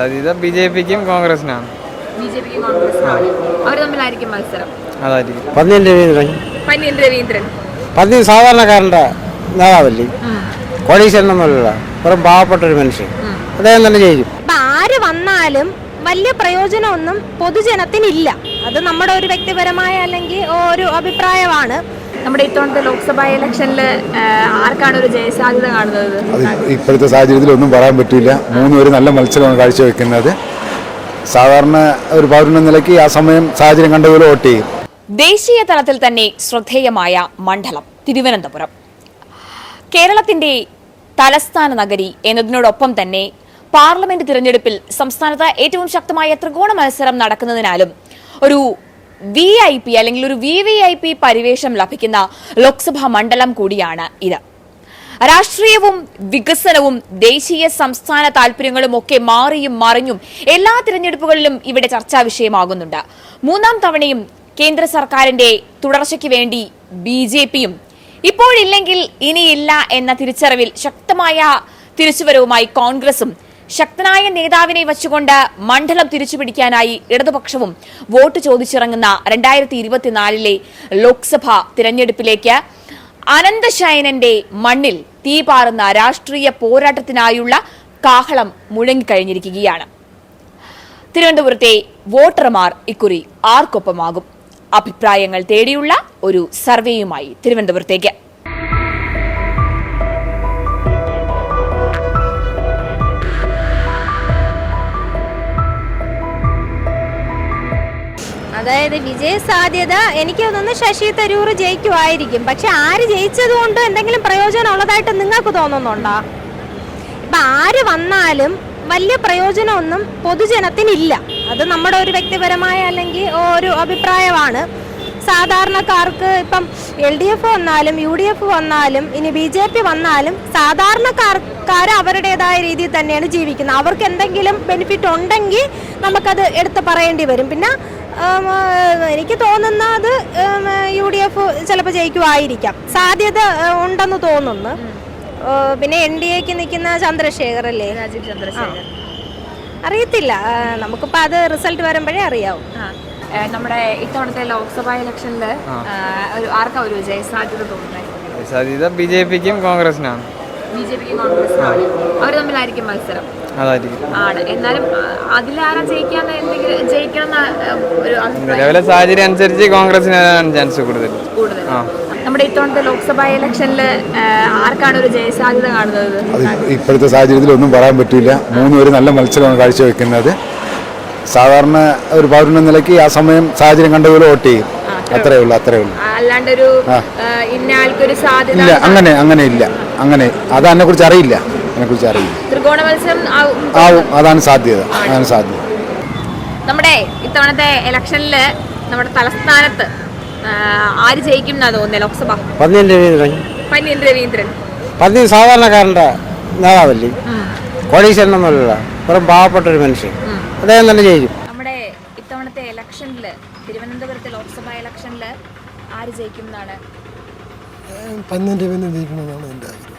സാധ്യത B J പിക്കും കോൺഗ്രസിനാണ്. അതായിരിക്കും. പന്നിയൻ രവീന്ദ്രൻ. പന്നി സാധാരണക്കാരന്റെ നേതാവല്ലേ? കോടീശ്വരനൊന്നുമല്ല വെറും പാവപ്പെട്ട ഒരു മനുഷ്യൻ. അദ്ദേഹം തന്നെ ചെയ്യും ആര് വന്നാലും വലിയ പ്രയോജനമൊന്നും പൊതുജനത്തിനില്ല. അത് നമ്മുടെ ഒരു വ്യക്തിപരമായ അല്ലെങ്കിൽ ഒരു അഭിപ്രായമാണ്. നമ്മുടെ ഇത്തവണത്തെ ലോക്സഭാ ഇലക്ഷനിൽ ആർക്കാണ് ഒരു ജയസാധ്യത കാണുന്നത്? ഇപ്പോഴത്തെ സാഹചര്യത്തിൽ ഒന്നും പറയാൻ പറ്റില്ല മൂന്ന് പേര് നല്ല മത്സരമാണ് കാഴ്ചവെക്കുന്നത്. സാധാരണ ഒരു പൗരൻ നിലയ്ക്ക് ആ സമയം സാഹചര്യം കണ്ടതുപോലെ വോട്ട് ചെയ്യും. ദേശീയ തലത്തിൽ തന്നെ ശ്രദ്ധേയമായ മണ്ഡലം തിരുവനന്തപുരം. കേരളത്തിന്റെ തലസ്ഥാന നഗരി എന്നതിനോടൊപ്പം തന്നെ പാർലമെന്റ് തിരഞ്ഞെടുപ്പിൽ സംസ്ഥാനത്ത് ഏറ്റവും ശക്തമായ ത്രികോണ മത്സരം നടക്കുന്നതിനാലും ഒരു വി ഐ പി അല്ലെങ്കിൽ ഒരു വി വി ഐ പി പരിവേഷം ലഭിക്കുന്ന ലോക്സഭാ മണ്ഡലം കൂടിയാണ് ഇത്. രാഷ്ട്രീയവും വികസനവും ദേശീയ സംസ്ഥാന താല്പര്യങ്ങളും ഒക്കെ മാറിയും മറിഞ്ഞും എല്ലാ തിരഞ്ഞെടുപ്പുകളിലും ഇവിടെ ചർച്ചാ വിഷയമാകുന്നുണ്ട്. മൂന്നാം തവണയും കേന്ദ്ര സർക്കാരിന്റെ തുടർച്ചയ്ക്ക് വേണ്ടി ബി ജെ പിയും ഇപ്പോഴില്ലെങ്കിൽ ഇനിയില്ല എന്ന തിരിച്ചറിവിൽ ശക്തമായ തിരിച്ചുവരവുമായി കോൺഗ്രസും ശക്തനായ നേതാവിനെ വച്ചുകൊണ്ട് മണ്ഡലം തിരിച്ചുപിടിക്കാനായി ഇടതുപക്ഷവും വോട്ട് ചോദിച്ചിറങ്ങുന്ന രണ്ടായിരത്തി ഇരുപത്തിനാലിലെ ലോക്സഭാ തിരഞ്ഞെടുപ്പിലേക്ക് അനന്തശയനന്റെ മണ്ണിൽ തീപാറുന്ന രാഷ്ട്രീയ പോരാട്ടത്തിനായുള്ള കാഹളം മുഴങ്ങിക്കഴിഞ്ഞിരിക്കുകയാണ്. തിരുവനന്തപുരത്തെ വോട്ടർമാർ ഇക്കുറി ആർക്കൊപ്പമാകും? അഭിപ്രായങ്ങൾ തേടിയുള്ള ഒരു സർവേയുമായി തിരുവനന്തപുരത്തേക്ക്. അതായത് വിജയ സാധ്യത എനിക്ക് തോന്നുന്നു ശശി തരൂർ ജയിക്കുമായിരിക്കും. പക്ഷെ ആര് ജയിച്ചത് കൊണ്ട് എന്തെങ്കിലും പ്രയോജനം ഉള്ളതായിട്ട് നിങ്ങൾക്ക് തോന്നുന്നുണ്ടോ? ഇപ്പൊ ആര് വന്നാലും വലിയ പ്രയോജനമൊന്നും പൊതുജനത്തിനില്ല. അത് നമ്മുടെ ഒരു വ്യക്തിപരമായ അല്ലെങ്കിൽ ഒരു അഭിപ്രായമാണ്. സാധാരണക്കാർക്ക് ഇപ്പം എൽ ഡി എഫ് വന്നാലും യു ഡി എഫ് വന്നാലും ഇനി ബി ജെ പി വന്നാലും സാധാരണക്കാർക്കാർ അവരുടേതായ രീതിയിൽ തന്നെയാണ് ജീവിക്കുന്നത്. അവർക്ക് എന്തെങ്കിലും ബെനിഫിറ്റ് ഉണ്ടെങ്കിൽ നമുക്കത് എടുത്ത് പറയേണ്ടി വരും. പിന്നെ എനിക്ക് തോന്നുന്ന അത് യു ഡി എഫ് ചിലപ്പോൾ ജയിക്കുമായിരിക്കാം. സാധ്യത ഉണ്ടെന്ന് തോന്നുന്നു. പിന്നെ എൻ ഡി എക്ക് നിൽക്കുന്ന ചന്ദ്രശേഖർ അല്ലേ രാജീവ് ചന്ദ്രശേഖർ അറിയത്തില്ല. നമുക്കിപ്പോൾ അത് റിസൾട്ട് വരുമ്പോഴേ അറിയാവും. നമ്മുടെ ഇത്തവണത്തെ ലോക്സഭാ ഇലക്ഷനിൽ ഒരു ആർക്കാ ഒരു ജയസാധ്യത തോന്നുന്നത് സാധ്യത ബി ജെ പിക്കും കോൺഗ്രസിനാണ്. ബി ജെ പിക്കും കോൺഗ്രസിനാണ് അവർ തമ്മിലായിരിക്കും മത്സരം. ആണ്. എന്നാലും അതിലാരാ ജയിക്കാന്ന് എന്തെങ്കിലും ജയിക്കണം നിലവിലെ സാഹചര്യം അനുസരിച്ച് കോൺഗ്രസിനാണ് ചാൻസ് കൂടുതൽ. കൂടുതൽ. നമ്മുടെ ഇത്തവണത്തെ ലോക്സഭാ ഇലക്ഷനിൽ ആർക്കാണ് ഒരു ജയസാധ്യത കാണുന്നത്? ഇപ്പോഴത്തെ സാഹചര്യത്തിൽ ഒന്നും പറയാൻ പറ്റില്ല. മൂന്നുപേര് നല്ല മത്സരമാണ് കാഴ്ചവെക്കുന്നത്. സാധാരണ ഒരു പൗരൻ നിലയ്ക്ക് ആ സമയം സാഹചര്യം കണ്ടതുപോലെ വോട്ട് ചെയ്യും. അത്രേ ഉള്ളൂ. അത്രേ ഉള്ളൂ ആ, അല്ലാണ്ടൊരു ആ, ഇന്ന ആൾക്കൊരു സാധ്യത ഇല്ല അങ്ങനെ അങ്ങനെ ഇല്ല. അങ്ങനെ അത് അതിനെ കുറിച്ച് അറിയില്ല. അതിനെ കുറിച്ച് അറിയില്ല. ത്രികോണ മത്സരം ആവും. ആവും അതാണ് സാധ്യത. അതാണ് സാധ്യത. നമ്മുടെ ഇത്തവണത്തെ ഇലക്ഷനിൽ നമ്മുടെ തലസ്ഥാനത്ത് ആര് ജയിക്കും എന്നാ തോന്നുന്നത് ലോക്സഭ? പന്നിയൻ രവീന്ദ്രൻ. പന്നിയൻ രവീന്ദ്രൻ. പന്നി സാധാരണക്കാരന്റെ നേതാവല്ലേ? കോടീശ്വരനൊന്നുമല്ല വെറും പാവപ്പെട്ട ഒരു മനുഷ്യൻ. അദ്ദേഹം തന്നെ ജയിക്കും നമ്മുടെ ഇത്തവണത്തെ ഇലക്ഷനിൽ തിരുവനന്തപുരത്തെ ലോക്സഭാ ഇലക്ഷനിൽ ആര് ജയിക്കും എന്നാണ്? പന്നിന്റെ പിന്നെ ജയിക്കണമെന്നാണ് എന്റെ ആഗ്രഹം.